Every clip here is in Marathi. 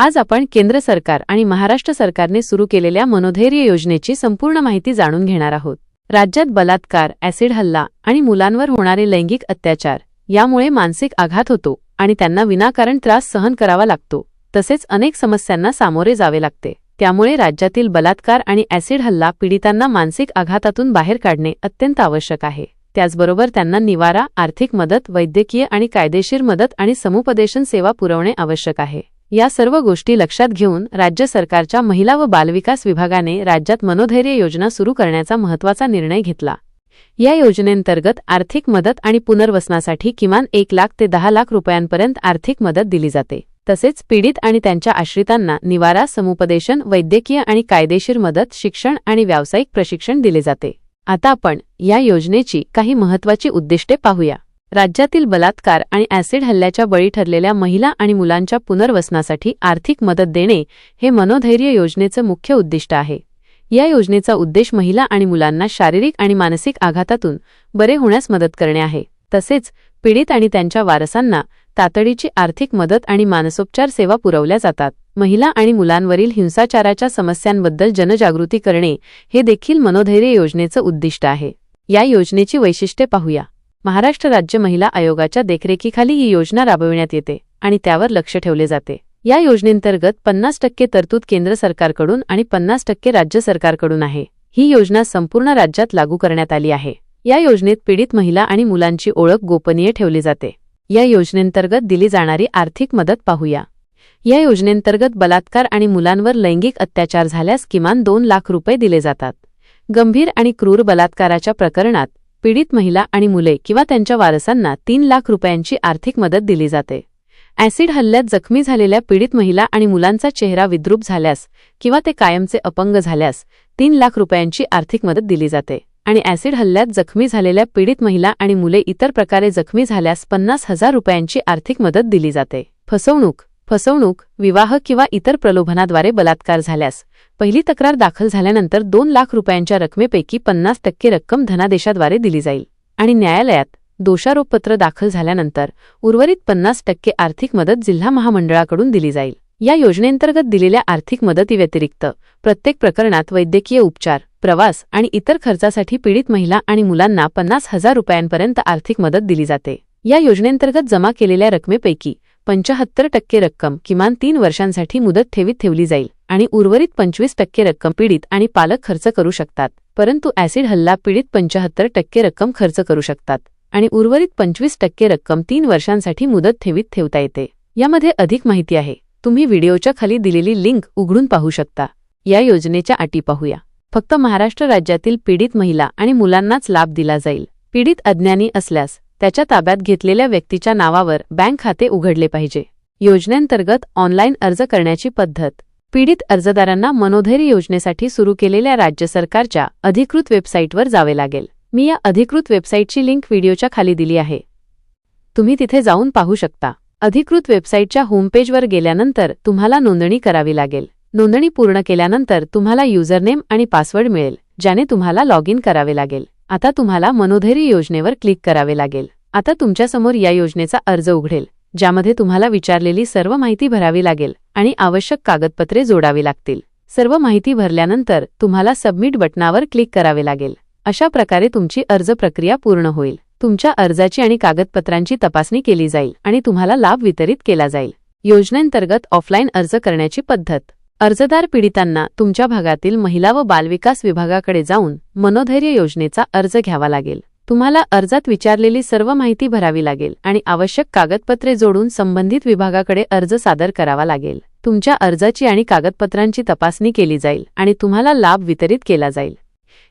आज आपण केंद्र सरकार आणि महाराष्ट्र सरकारने सुरू केलेल्या मनोधैर्य योजनेची संपूर्ण माहिती जाणून घेणार आहोत. राज्यात बलात्कार ऍसिड हल्ला आणि मुलांवर होणारे लैंगिक अत्याचार यामुळे मानसिक आघात होतो आणि त्यांना विनाकारण त्रास सहन करावा लागतो. तसेच अनेक समस्यांना सामोरे जावे लागते. त्यामुळे राज्यातील बलात्कार आणि ऍसिड हल्ला पीडितांना मानसिक आघातातून बाहेर काढणे अत्यंत आवश्यक आहे. त्याचबरोबर त्यांना निवारा आर्थिक मदत वैद्यकीय आणि कायदेशीर मदत आणि समुपदेशन सेवा पुरवणे आवश्यक आहे. या सर्व गोष्टी लक्षात घेऊन राज्य सरकारच्या महिला व बालविकास विभागाने राज्यात मनोधैर्य योजना सुरू करण्याचा महत्त्वाचा निर्णय घेतला. या योजनेंतर्गत आर्थिक मदत आणि पुनर्वसनासाठी किमान एक लाख ते दहा लाख रुपयांपर्यंत आर्थिक मदत दिली जाते. तसेच पीडित आणि त्यांच्या आश्रितांना निवारा समुपदेशन वैद्यकीय आणि कायदेशीर मदत शिक्षण आणि व्यावसायिक प्रशिक्षण दिले जाते. आता आपण या योजनेची काही महत्त्वाची उद्दिष्टे पाहूया. राज्यातील बलात्कार आणि ॲसिड हल्ल्याच्या बळी ठरलेल्या महिला आणि मुलांच्या पुनर्वसनासाठी आर्थिक मदत देणे हे मनोधैर्य योजनेचं मुख्य उद्दिष्ट आहे. या योजनेचा उद्देश महिला आणि मुलांना शारीरिक आणि मानसिक आघातातून बरे होण्यास मदत करणे आहे. तसेच पीडित आणि त्यांच्या वारसांना तातडीची आर्थिक मदत आणि मानसोपचार सेवा पुरवल्या जातात. महिला आणि मुलांवरील हिंसाचाराच्या समस्यांबद्दल जनजागृती करणे हे देखील मनोधैर्य योजनेचं उद्दिष्ट आहे. या योजनेची वैशिष्ट्ये पाहूया. महाराष्ट्र राज्य महिला आयोगाच्या देखरेखीखाली ही योजना राबविण्यात येते आणि त्यावर लक्ष ठेवले जाते. या योजनेंतर्गत पन्नास टक्के तरतूद केंद्र सरकारकडून आणि पन्नास टक्के राज्य सरकारकडून आहे. ही योजना संपूर्ण राज्यात लागू करण्यात आली आहे. या योजनेत पीडित महिला आणि मुलांची ओळख गोपनीय ठेवली जाते. या योजनेंतर्गत दिली जाणारी आर्थिक मदत पाहूया. या योजनेंतर्गत बलात्कार आणि मुलांवर लैंगिक अत्याचार झाल्यास किमान दोन लाख रुपये दिले जातात. गंभीर आणि क्रूर बलात्काराच्या प्रकरणात पीडित महिला आणि मुले किंवा त्यांच्या वारसांना तीन लाख रुपयांची आर्थिक मदत दिली जाते. ऍसिड हल्ल्यात जखमी झालेल्या पीडित महिला आणि मुलांचा चेहरा विद्रूप झाल्यास किंवा ते कायमचे अपंग झाल्यास तीन लाख रुपयांची आर्थिक मदत दिली जाते. आणि ऍसिड हल्ल्यात जखमी झालेल्या पीडित महिला आणि मुले इतर प्रकारे जखमी झाल्यास पन्नास हजार रुपयांची आर्थिक मदत दिली जाते. फसवणूक फसवणूक विवाह किंवा इतर प्रलोभनाद्वारे बलात्कार झाल्यास पहिली तक्रार दाखल झाल्यानंतर दोन लाख रुपयांच्या रकमेपैकी पन्नास टक्के रक्कम धनादेशाद्वारे दिली जाईल आणि न्यायालयात दोषारोपपत्र दाखल झाल्यानंतर उर्वरित पन्नास टक्के आर्थिक मदत जिल्हा महामंडळाकडून दिली जाईल. या योजनेंतर्गत दिलेल्या आर्थिक मदतीव्यतिरिक्त प्रत्येक प्रकरणात वैद्यकीय उपचार प्रवास आणि इतर खर्चासाठी पीडित महिला आणि मुलांना पन्नास हजार रुपयांपर्यंत आर्थिक मदत दिली जाते. या योजनेंतर्गत जमा केलेल्या रकमेपैकी पंचाहत्तर टक्के रक्कम किमान तीन वर्षांसाठी मुदत ठेवीत ठेवली जाईल आणि उर्वरित पंचवीस टक्के रक्कम पीडित आणि पालक खर्च करू शकतात. परंतु ऍसिड हल्ला पीडित पंचाहत्तर टक्के रक्कम खर्च करू शकतात आणि उर्वरित पंचवीस टक्के रक्कम तीन वर्षांसाठी मुदत ठेवीत ठेवता येते. यामध्ये अधिक माहिती आहे. तुम्ही व्हिडिओच्या खाली दिलेली लिंक उघडून पाहू शकता. या योजनेच्या अटी पाहूया. फक्त महाराष्ट्र राज्यातील पीडित महिला आणि मुलांनाच लाभ दिला जाईल. पीडित अज्ञानी असल्यास त्याच्या ताब्यात घेतलेल्या व्यक्तीच्या नावावर बँक खाते उघडले पाहिजे. योजनेंतर्गत ऑनलाईन अर्ज करण्याची पद्धत. पीडित अर्जदारांना मनोधैर्य योजनेसाठी सुरू केलेल्या राज्य सरकारच्या अधिकृत वेबसाईटवर जावे लागेल. मी या अधिकृत वेबसाईटची लिंक व्हिडिओच्या खाली दिली आहे. तुम्ही तिथे जाऊन पाहू शकता. अधिकृत वेबसाईटच्या होमपेजवर गेल्यानंतर तुम्हाला नोंदणी करावी लागेल. नोंदणी पूर्ण केल्यानंतर तुम्हाला युजरनेम आणि पासवर्ड मिळेल ज्याने तुम्हाला लॉग इन करावे लागेल. आता तुम्हाला मनोधैर्य योजनेवर क्लिक करावे लागेल. आता तुमच्यासमोर या योजनेचा अर्ज उघडेल ज्यामध्ये तुम्हाला विचारलेली सर्व माहिती भरावी लागेल आणि आवश्यक कागदपत्रे जोडावी लागतील. सर्व माहिती भरल्यानंतर तुम्हाला सबमिट बटनावर क्लिक करावे लागेल. अशा प्रकारे तुमची अर्ज प्रक्रिया पूर्ण होईल. तुमच्या अर्जाची आणि कागदपत्रांची तपासणी केली जाईल आणि तुम्हाला लाभ वितरित केला जाईल. योजनेंतर्गत ऑफलाईन अर्ज करण्याची पद्धत. अर्जदार पीडितांना तुमच्या भागातील महिला व बालविकास विभागाकडे जाऊन मनोधैर्य योजनेचा अर्ज घ्यावा लागेल. तुम्हाला अर्जात विचारलेली सर्व माहिती भरावी लागेल आणि आवश्यक कागदपत्रे जोडून संबंधित विभागाकडे अर्ज सादर करावा लागेल. तुमच्या अर्जाची आणि कागदपत्रांची तपासणी केली जाईल आणि तुम्हाला लाभ वितरित केला जाईल.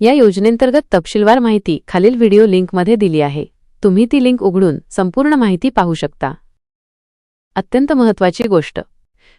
या योजनेंतर्गत तपशीलवार माहिती खालील व्हिडिओ लिंकमध्ये दिली आहे. तुम्ही ती लिंक उघडून संपूर्ण माहिती पाहू शकता. अत्यंत महत्त्वाची गोष्ट.